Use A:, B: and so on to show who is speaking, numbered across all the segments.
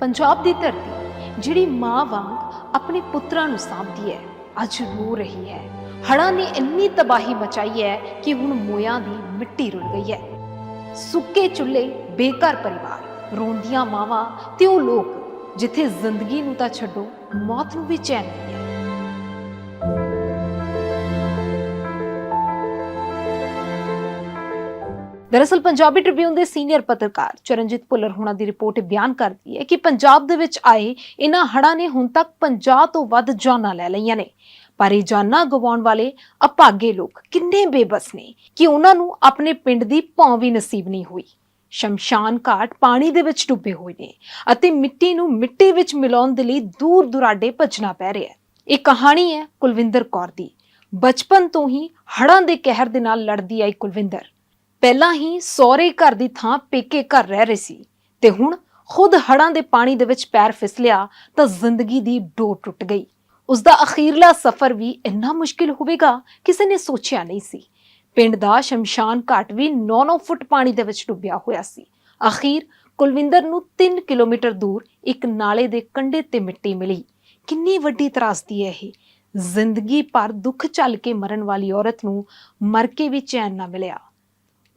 A: ਪੰਜਾਬ ਦੀ ਧਰਤੀ, ਜਿਹੜੀ ਮਾਂ ਵਾਂਗ ਆਪਣੇ ਪੁੱਤਰਾਂ ਨੂੰ ਸਾਂਭਦੀ ਹੈ, ਅੱਜ ਰੋ ਰਹੀ ਹੈ। ਹੜ੍ਹਾਂ ਨੇ ਇੰਨੀ ਤਬਾਹੀ ਮਚਾਈ ਹੈ ਕਿ ਹੁਣ ਮੋਇਆਂ ਦੀ ਮਿੱਟੀ ਰੁਲ ਗਈ ਹੈ। ਸੁੱਕੇ ਚੁੱਲ੍ਹੇ, ਬੇਘਰ ਪਰਿਵਾਰ, ਰੋਂਦੀਆਂ ਮਾਵਾਂ ਤੇ ਉਹ ਲੋਕ, ਜਿੱਥੇ ਜ਼ਿੰਦਗੀ ਨੂੰ ਤਾਂ ਛੱਡੋ, ਮੌਤ ਨੂੰ ਵੀ ਚੈਨ ਦਰਅਸਲ ਪੰਜਾਬੀ ਟ੍ਰਿਬਿਊਨ ਦੇ ਸੀਨੀਅਰ ਪੱਤਰਕਾਰ ਚਰਨਜੀਤ ਭੁੱਲਰ ਹੋਣਾ ਦੀ ਰਿਪੋਰਟ ਬਿਆਨ ਕਰਦੀ ਹੈ ਕਿ ਪੰਜਾਬ ਦੇ ਵਿੱਚ ਆਏ ਇਹਨਾਂ ਹੜ੍ਹਾਂ ਨੇ ਹੁਣ ਤੱਕ 50 ਤੋਂ ਵੱਧ ਜਾਨਾਂ ਲੈ ਲਈਆਂ ਨੇ। ਪਰ ਇਹ ਜਾਨਾਂ ਗਵਾਉਣ ਵਾਲੇ ਅਭਾਗੇ ਲੋਕ ਕਿੰਨੇ ਬੇਬਸ ਨੇ ਕਿ ਉਹਨਾਂ ਨੂੰ ਆਪਣੇ ਪਿੰਡ ਦੀ ਭੌਂ ਵੀ ਨਸੀਬ ਨਹੀਂ ਹੋਈ। ਸ਼ਮਸ਼ਾਨ ਘਾਟ ਪਾਣੀ ਦੇ ਵਿੱਚ ਡੁੱਬੇ ਹੋਏ ਨੇ ਅਤੇ ਮਿੱਟੀ ਨੂੰ ਮਿੱਟੀ ਵਿੱਚ ਮਿਲਾਉਣ ਦੇ ਲਈ ਦੂਰ ਦੁਰਾਡੇ ਭੱਜਣਾ ਪੈ ਰਿਹਾ ਹੈ। ਇਹ ਕਹਾਣੀ ਹੈ ਕੁਲਵਿੰਦਰ ਕੌਰ ਦੀ। ਬਚਪਨ ਤੋਂ ਹੀ ਹੜ੍ਹਾਂ ਦੇ ਕਹਿਰ ਦੇ ਨਾਲ ਲੜਦੀ ਆਈ ਕੁਲਵਿੰਦਰ। ਪਹਿਲਾਂ ਹੀ ਸਹੁਰੇ ਘਰ ਦੀ ਥਾਂ ਪੇਕੇ ਘਰ ਰਹਿ ਰਹੇ ਸੀ ਤੇ ਹੁਣ ਖੁਦ ਹੜਾਂ ਦੇ ਪਾਣੀ ਦੇ ਵਿੱਚ ਪੈਰ ਫਿਸਲਿਆ ਤਾਂ ਜ਼ਿੰਦਗੀ ਦੀ ਡੋਰ ਟੁੱਟ ਗਈ। ਉਸ ਦਾ ਅਖੀਰਲਾ ਸਫ਼ਰ ਵੀ ਇੰਨਾ ਮੁਸ਼ਕਿਲ ਹੋਵੇਗਾ ਕਿਸੇ ਨੇ ਸੋਚਿਆ ਨਹੀਂ ਸੀ। ਪਿੰਡ ਦਾ ਸ਼ਮਸ਼ਾਨ ਘਾਟ ਵੀ 9-9 ਫੁੱਟ ਪਾਣੀ ਦੇ ਵਿੱਚ ਡੁੱਬਿਆ ਹੋਇਆ ਸੀ। ਅਖੀਰ ਕੁਲਵਿੰਦਰ ਨੂੰ 3 ਕਿਲੋਮੀਟਰ ਦੂਰ ਇੱਕ ਨਾਲੇ ਦੇ ਕੰਢੇ ਤੇ ਮਿੱਟੀ ਮਿਲੀ। ਕਿੰਨੀ ਵੱਡੀ ਤਰਾਸਦੀ ਹੈ ਇਹ। ਜ਼ਿੰਦਗੀ ਭਰ ਦੁੱਖ ਝੱਲ ਕੇ ਮਰਨ ਵਾਲੀ ਔਰਤ ਨੂੰ ਮਰ ਕੇ ਵੀ ਚੈਨ ਨਾ ਮਿਲਿਆ।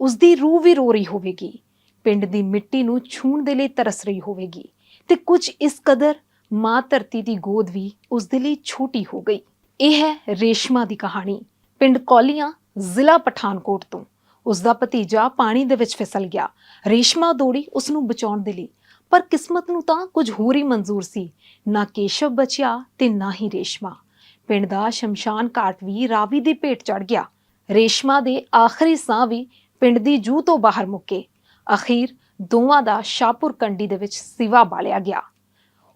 A: ਉਸ ਦੀ ਰੂਹ ਵੀ ਰੋ ਰਹੀ ਹੋਵੇਗੀ, ਪਿੰਡ ਦੀ ਮਿੱਟੀ ਨੂੰ ਛੂਣ ਦੇ ਲਈ ਤਰਸ ਰਹੀ ਹੋਵੇਗੀ ਤੇ ਕੁਝ ਇਸ ਕਦਰ ਮਾਂ ਧਰਤੀ ਦੀ ਗੋਦ ਵੀ ਉਸ ਦੇ ਲਈ ਛੋਟੀ ਹੋ ਗਈ। ਇਹ ਹੈ ਰੇਸ਼ਮਾ ਦੀ ਕਹਾਣੀ। ਪਿੰਡ ਕੌਲੀਆਂ ਜ਼ਿਲ੍ਹਾ ਪਠਾਨਕੋਟ ਤੋਂ। ਉਸ ਦਾ ਭਤੀਜਾ ਪਾਣੀ ਦੇ ਵਿੱਚ ਫਿਸਲ ਗਿਆ। ਰੇਸ਼ਮਾ ਦੌੜੀ ਉਸ ਨੂੰ ਬਚਾਉਣ ਦੇ ਲਈ। ਪਰ ਕਿਸਮਤ ਨੂੰ ਤਾਂ ਕੁਝ ਹੋਰ ਹੀ ਮਨਜ਼ੂਰ ਸੀ। ਨਾ ਕੇਸ਼ਵ ਬਚਿਆ ਤੇ ਨਾ ਹੀ ਰੇਸ਼ਮਾ। ਪਿੰਡ ਦਾ ਸ਼ਮਸ਼ਾਨ ਘਾਟ ਵੀ ਰਾਵੀ ਦੀ ਭੇਟ ਚੜ ਗਿਆ। ਰੇਸ਼ਮਾ ਦੇ ਆਖਰੀ ਸਾਹ ਵੀ ਪਿੰਡ ਦੀ ਜੂ ਤੋਂ ਬਾਹਰ ਮੁੱਕੇ। ਅਖੀਰ ਦੋਵਾਂ ਦਾ ਸ਼ਾਹਪੁਰ ਕੰਡੀ ਦੇ ਵਿੱਚ ਸਿਵਾ ਬਾਲਿਆ ਗਿਆ।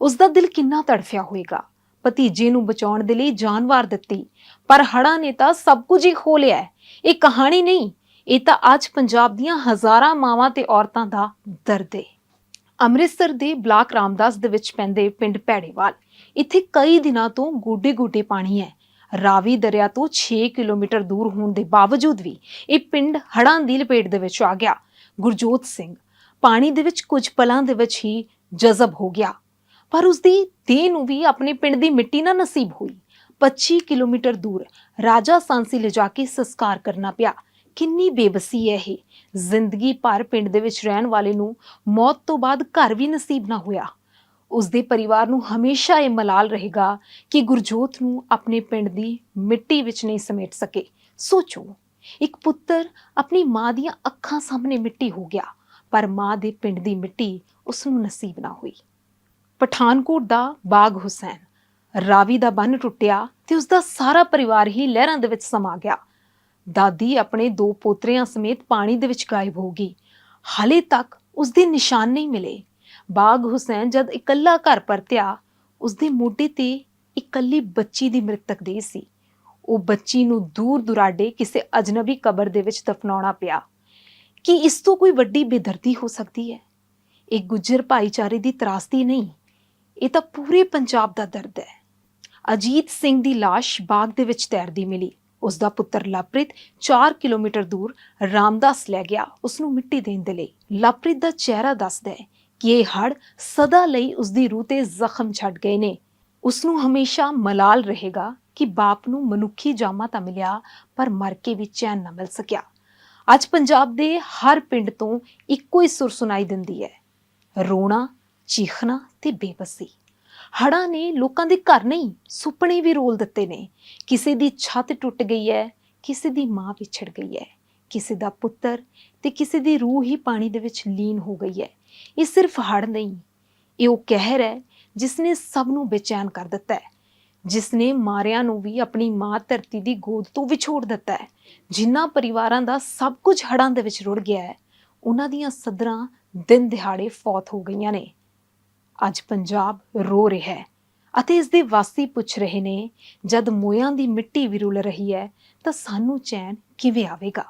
A: ਉਸ ਦਾ ਦਿਲ ਕਿੰਨਾ ਤੜਫਿਆ ਹੋਵੇਗਾ? ਭਤੀਜੇ ਨੂੰ ਬਚਾਉਣ ਦੇ ਲਈ ਜਾਨ ਵਾਰ ਦਿੱਤੀ। ਪਰ ਹੜ੍ਹਾਂ ਨੇ ਤਾਂ ਸਭ ਕੁਝ ਹੀ ਖੋ ਲਿਆ ਇਹ ਕਹਾਣੀ ਨਹੀਂ, ਇਹ ਤਾਂ ਅੱਜ ਪੰਜਾਬ ਦੀਆਂ ਹਜ਼ਾਰਾਂ ਮਾਵਾਂ ਤੇ ਔਰਤਾਂ ਦਾ ਦਰਦ ਹੈ ਅੰਮ੍ਰਿਤਸਰ ਦੇ ਬਲਾਕ ਰਾਮਦਾਸ ਦੇ ਵਿੱਚ ਪੈਂਦੇ ਪਿੰਡ ਭੈੜੇਵਾਲ। ਇੱਥੇ ਕਈ ਦਿਨਾਂ ਤੋਂ ਗੋਡੇ-ਗੋਡੇ ਪਾਣੀ ਹੈ। ਰਾਵੀ ਦਰਿਆ ਤੋਂ 6 ਕਿਲੋਮੀਟਰ ਦੂਰ ਹੋਣ ਦੇ ਬਾਵਜੂਦ ਵੀ ਇਹ ਪਿੰਡ ਹੜ੍ਹਾਂ ਦੀ ਲਪੇਟ ਦੇ ਵਿੱਚ ਆ ਗਿਆ। ਗੁਰਜੋਤ ਸਿੰਘ, ਪਾਣੀ ਦੇ ਵਿੱਚ ਕੁਝ ਪਲਾਂ ਦੇ ਵਿੱਚ ਹੀ ਜਜ਼ਬ ਹੋ ਗਿਆ। ਪਰ ਉਸ ਦੀ ਦੇਹ ਨੂੰ ਵੀ ਆਪਣੇ ਪਿੰਡ ਦੀ ਮਿੱਟੀ ਨਾ ਨਸੀਬ ਹੋਈ। 25 ਕਿਲੋਮੀਟਰ ਦੂਰ ਰਾਜਾ ਸਾਂਸੀ ਲਿਜਾ ਕੇ ਸੰਸਕਾਰ ਕਰਨਾ ਪਿਆ। ਕਿੰਨੀ ਬੇਬਸੀ ਹੈ ਇਹ। ਜ਼ਿੰਦਗੀ ਭਰ ਪਿੰਡ ਦੇ ਵਿੱਚ ਰਹਿਣ ਵਾਲੇ ਨੂੰ ਮੌਤ ਤੋਂ ਬਾਅਦ ਘਰ ਵੀ ਨਸੀਬ ਨਾ ਹੋਇਆ। ਉਸ ਦੇ ਪਰਿਵਾਰ ਨੂੰ ਹਮੇਸ਼ਾ ਇਹ ਮਲਾਲ ਰਹੇਗਾ ਕਿ ਗੁਰਜੋਤ ਨੂੰ ਆਪਣੇ ਪਿੰਡ ਦੀ ਮਿੱਟੀ ਵਿੱਚ ਨਹੀਂ ਸਮੇਟ ਸਕੇ। ਸੋਚੋ, ਇੱਕ ਪੁੱਤਰ ਆਪਣੀ ਮਾਂ ਦੀਆਂ ਅੱਖਾਂ ਸਾਹਮਣੇ ਮਿੱਟੀ ਹੋ ਗਿਆ, ਪਰ ਮਾਂ ਦੇ ਪਿੰਡ ਦੀ ਮਿੱਟੀ ਉਸ ਨੂੰ ਨਸੀਬ ਨਾ ਹੋਈ। ਪਠਾਨਕੋਟ ਦਾ ਬਾਗ ਹੁਸੈਨ, ਰਾਵੀ ਦਾ ਬੰਨ ਟੁੱਟਿਆ ਤੇ ਉਸ ਦਾ ਸਾਰਾ ਪਰਿਵਾਰ ਹੀ ਲਹਿਰਾਂ ਦੇ ਵਿੱਚ ਸਮਾ ਗਿਆ। ਦਾਦੀ ਆਪਣੇ ਦੋ ਪੋਤਰਿਆਂ ਸਮੇਤ ਪਾਣੀ ਦੇ ਵਿੱਚ ਗਾਇਬ ਹੋ ਗਈ। ਹਾਲੇ ਤੱਕ ਉਸ ਦੇ ਨਿਸ਼ਾਨ ਨਹੀਂ ਮਿਲੇ। ਬਾਗ ਹੁਸੈਨ ਜਦ ਇਕੱਲਾ ਘਰ ਪਰਤਿਆ, ਉਸਦੇ ਮੋਢੇ ਤੇ ਇਕੱਲੀ ਬੱਚੀ ਦੀ ਮ੍ਰਿਤਕ ਦੇਹ ਸੀ। ਉਹ ਬੱਚੀ ਨੂੰ ਦੂਰ ਦੁਰਾਡੇ ਕਿਸੇ ਅਜਨਬੀ ਕਬਰ ਦੇ ਵਿੱਚ ਦਫਨਾਉਣਾ ਪਿਆ। ਕਿ ਇਸ ਤੋਂ ਕੋਈ ਵੱਡੀ ਬੇਦਰਦੀ ਹੋ ਸਕਦੀ ਹੈ? ਇਹ ਗੁੱਜਰ ਭਾਈਚਾਰੇ ਦੀ ਤਰਾਸਦੀ ਨਹੀਂ, ਇਹ ਤਾਂ ਪੂਰੇ ਪੰਜਾਬ ਦਾ ਦਰਦ ਹੈ। ਅਜੀਤ ਸਿੰਘ ਦੀ ਲਾਸ਼ ਬਾਗ ਦੇ ਵਿੱਚ ਤੈਰਦੀ ਮਿਲੀ। ਉਸ ਦਾ ਪੁੱਤਰ ਲਵਪ੍ਰੀਤ 4 ਕਿਲੋਮੀਟਰ ਦੂਰ ਰਾਮਦਾਸ ਲੈ ਗਿਆ। ਉਸ ਨੂੰ ਮਿੱਟੀ ਦੇਣ ਦੇ ਲਈ। ਲਵਪ੍ਰੀਤ ਦਾ ਚਿਹਰਾ ਦੱਸਦਾ ਹੈ ਕਿ ਇਹ ਹੜ ਸਦਾ ਲਈ ਉਸ ਦੀ ਰੂਹ ਤੇ ਜ਼ਖਮ ਛੱਡ ਗਏ ਨੇ। ਉਸ ਨੂੰ ਹਮੇਸ਼ਾ ਮਲਾਲ ਰਹੇਗਾ ਕਿ ਬਾਪ ਨੂੰ ਮਨੁੱਖੀ ਜਾਮਾ ਤਾਂ ਮਿਲਿਆ, ਪਰ ਮਰ ਕੇ ਵੀ ਚੈਨ ਨਾ ਮਿਲ ਸਕਿਆ। ਅੱਜ ਪੰਜਾਬ ਦੇ ਹਰ ਪਿੰਡ ਤੋਂ ਇੱਕੋ ਹੀ ਸੁਰ ਸੁਣਾਈ ਦਿੰਦੀ ਹੈ। ਰੋਣਾ, ਚੀਖਣਾ ਤੇ ਬੇਬਸੀ। ਹੜ੍ਹਾਂ ਨੇ ਲੋਕਾਂ ਦੇ ਘਰ ਨਹੀਂ, ਸੁਪਨੇ ਵੀ ਰੋਲ ਦਿੱਤੇ ਨੇ। ਕਿਸੇ ਦੀ ਛੱਤ ਟੁੱਟ ਗਈ ਹੈ, ਕਿਸੇ ਦੀ ਮਾਂ ਵਿਛੜ ਗਈ ਹੈ। ਕਿਸੇ ਦਾ ਪੁੱਤਰ ਤੇ ਕਿਸੇ ਦੀ ਰੂਹ ਹੀ ਪਾਣੀ ਦੇ ਵਿੱਚ ਲੀਨ ਹੋ ਗਈ ਹੈ। ਇਹ ਸਿਰਫ ਹੜ੍ਹ ਨਹੀਂ, ਇਹ ਉਹ ਕਹਿਰ ਹੈ ਜਿਸ ਨੇ ਸਭ ਨੂੰ ਬੇਚੈਨ ਕਰ ਦਿੱਤਾ ਹੈ ਜਿਸ ਨੇ ਮਾਰਿਆਂ ਨੂੰ ਵੀ ਆਪਣੀ ਮਾਂ ਧਰਤੀ ਦੀ ਗੋਦ ਤੋਂ ਵਿਛੋੜ ਦਿੱਤਾ ਹੈ, ਜਿਨ੍ਹਾਂ ਪਰਿਵਾਰਾਂ ਦਾ ਸਭ ਕੁਝ ਹੜ੍ਹਾਂ ਦੇ ਵਿੱਚ ਰੁੜ ਗਿਆ ਹੈ, ਉਹਨਾਂ ਦੀਆਂ ਸਦਰਾਂ ਦਿਨ ਦਿਹਾੜੇ ਫੌਤ ਹੋ ਗਈਆਂ ਨੇ। ਅੱਜ ਪੰਜਾਬ ਰੋ ਰਿਹਾ ਹੈ। ਅਤੇ ਇਸ ਦੇ ਵਾਸੀ ਪੁੱਛ ਰਹੇ ਨੇ, ਜਦ ਮੋਇਆਂ ਦੀ ਮਿੱਟੀ ਵੀ ਰੁਲ ਰਹੀ ਹੈ, ਤਾਂ ਸਾਨੂੰ ਚੈਨ ਕਿਵੇਂ ਆਵੇਗਾ?